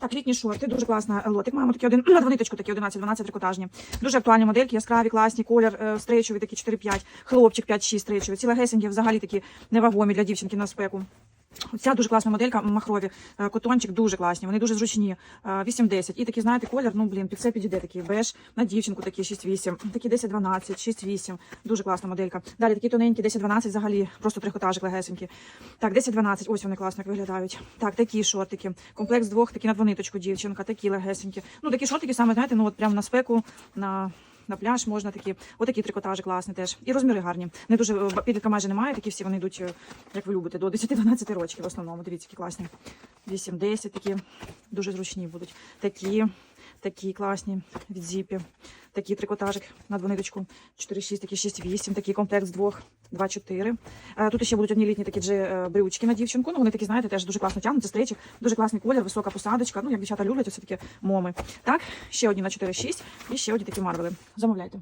Так, літні шорти, дуже класна е, лотик. Маємо такі один на двониточку, такі 11-12 трикотажні. Дуже актуальні модельки, яскраві, класні, колір е, стрейчовий, такі 4-5, хлопчик 5-6 стрейчовий. Ці легесенькі взагалі такі невагомі для дівчинки на спеку. Ця дуже класна моделька, махрові, е, котончик дуже класні, вони дуже зручні. Е, 8-10. І такий, знаєте, колір, ну блін, під це підійде такий беж на дівчинку, такі 6-8, такі 10-12, 6-8. Дуже класна моделька. Далі такі тоненькі, 10-12 взагалі, просто трикотажик легесенькі. Так, 10-12, ось вони класно як виглядають. Так, такі шортики. Комплекс двох, такі на двониточку дівчинка, такі легесенькі. Ну, такі шортики саме, знаєте, ну от прямо на спеку, на. На пляж можна такі, отакі трикотажі класні теж. І розміри гарні. Не дуже е, підлітка майже немає, такі всі вони йдуть, е, як ви любите, до 10-12 років в основному. Дивіться, які класні. 8-10 такі дуже зручні будуть. Такі, такі класні від зіпі. Такі трикотажик на двониточку. 4-6, такі 6-8, такий комплект з двох. 2-4. Е, Тут ще будуть одні літні такі джи е, брючки на дівчинку. Ну, вони такі, знаєте, теж дуже класно тягнуться, стрейчик, дуже класний колір, висока посадочка. Ну, як дівчата люблять, це такі моми. Так, ще одні на 4-6 і ще одні такі марвели. Замовляйте.